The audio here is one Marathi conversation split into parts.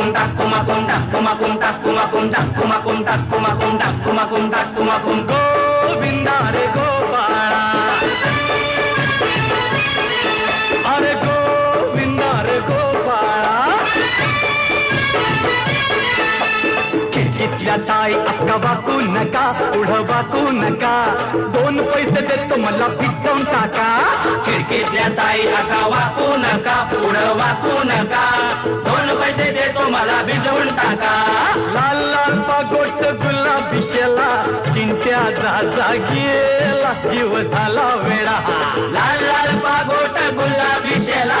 contas, coma contas, coma contas, coma contas, coma contas, coma contas. ताई अक्का वाकू नका पुढं वाकू नका. दोन पैसे देतो मला पिटवून टाका. खिडकीतल्या ताई अक्का वाकू नका पुढं वाकू नका. दोन पैसे देतो मला भिजवून टाका. लाल लाल पागोट गुलाबी शेला चिंत्या जा गेला जीव झाला वेळा लाल लाल पागोट गुलाबी शेला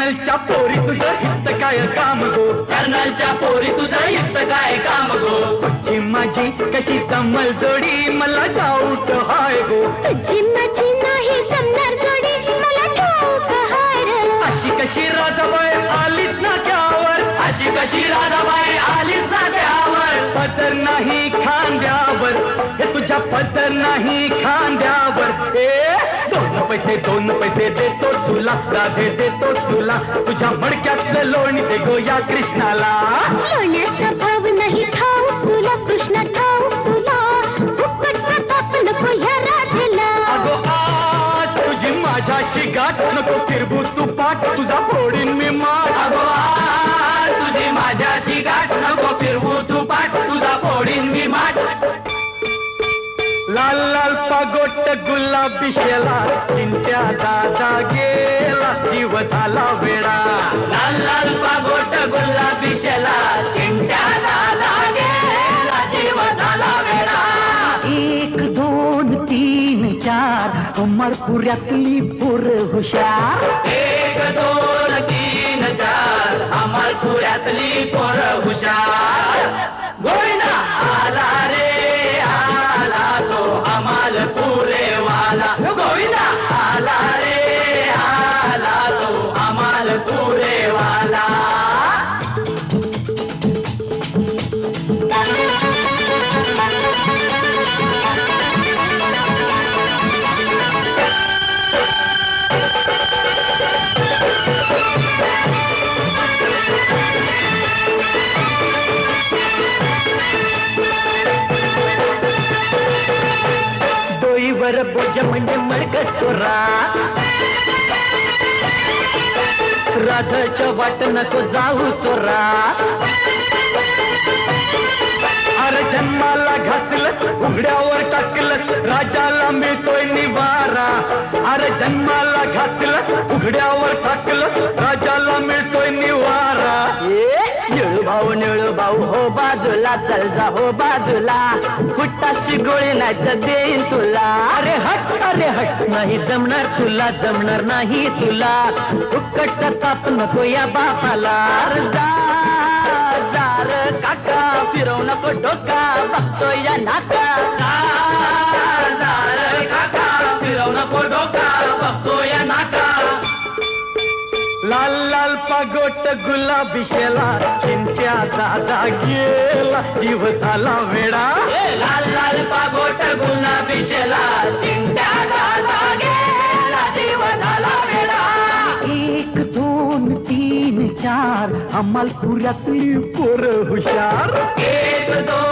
कर्नलच्या पोरी तुझं हित काय काम गो? कर्नलच्या पोरी तुझं हित काय काम गो? तुझी माझी कशी जमल जोडी मला डाऊट हाय गो. तुझी माझी नाही जमणार जोडी मला ठाऊक हाय रे. अशी कशी राधाबाई आलीच ना त्यावर? अशी कशी राधाबाई आलीच ना त्यावर? पदर नाही खांद्यावर. हे तुझ्या पदर नाही खांद्यावर. ए पैसे दोन पैसे देतो तुला राधे देतो तुला. तुझ्या मडक्यातलं लोणी दे गो या कृष्णाला. लोण्याचा भाव नाही ठाऊक तुला कृष्ण तुला. नको राधेला. अगो आज तुझी माझ्याशी गाठ नको फिरबू तू पाठ. तुझा फोडीन मी माठ लाल लाल पागोट गुलाबी शेला चिंत्या दादा गेला जीव झाला वेळा लाल लाल पागोट गुलाबी शेला चिंत्या दादा गेला जीव झाला वेळा एक दोन तीन चार अमरपुऱ्यातली पोर हुशार. एक दोन तीन चार अमरपुऱ्यातली पोर हुशार. पुरे बोज म्हणजे मळकट राधाच्या वाट नको जाऊ चोरा अरे जन्माला घातलं उघड्यावर टाकलं राजाला मिळतोय निवारा. अरे जन्माला घातलं उघड्यावर टाकलं राजा बाजूला चल जा हो बाजूला. फुटाशी गोळी नाही तर देईन तुला. अरे हट अरे हट. नाही जमणार तुला जमणार नाही तुला. फुकट ताप नको या बापाला. अरे जा काका फिरवू नको डोका. बघतो या नाका. पागोट गुलाबी शेला चिंत्या दादा गेला जीव झाला वेडा. लाल लाल पागोट गुलाबी शेला चिंत्या दादा गेला जीव झाला वेडा. एक दोन तीन चार अमलपुऱ्यातली पोर हुशार. एक दोन